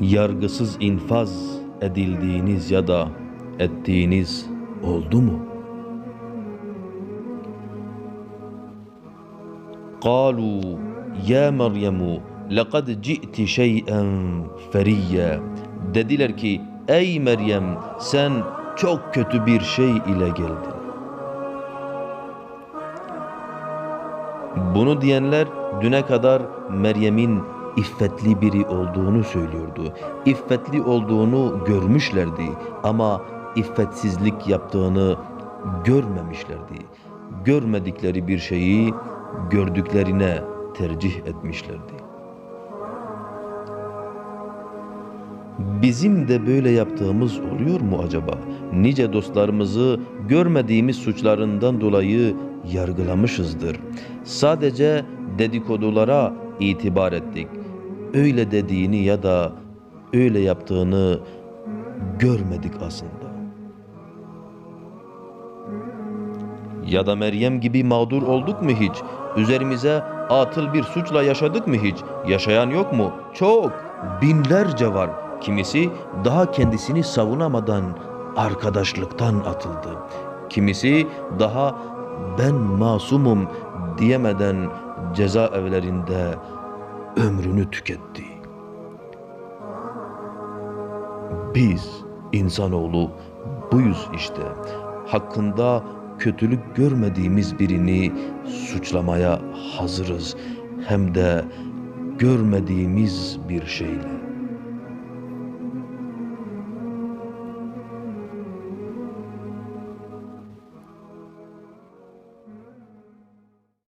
yargısız infaz edildiğiniz ya da ettiğiniz oldu mu? قالوا يا مريم لقد جئت شيئا فريا dediler ki ey Meryem sen çok kötü bir şey ile geldin. Bunu diyenler düne kadar Meryem'in iffetli biri olduğunu söylüyordu. İffetli olduğunu görmüşlerdi ama iffetsizlik yaptığını görmemişlerdi. Görmedikleri bir şeyi gördüklerine tercih etmişlerdi. Bizim de böyle yaptığımız oluyor mu acaba? Nice dostlarımızı görmediğimiz suçlarından dolayı yargılamışızdır. Sadece dedikodulara itibar ettik. Öyle dediğini ya da öyle yaptığını görmedik aslında. Ya da Meryem gibi mağdur olduk mu hiç? Üzerimize atıl bir suçla yaşadık mı hiç? Yaşayan yok mu? Çok. Binlerce var. Kimisi daha kendisini savunamadan arkadaşlıktan atıldı. Kimisi daha ben masumum diyemeden cezaevlerinde ömrünü tüketti. Biz insanoğlu buyuz işte. Hakkında kötülük görmediğimiz birini suçlamaya hazırız. Hem de görmediğimiz bir şeyle.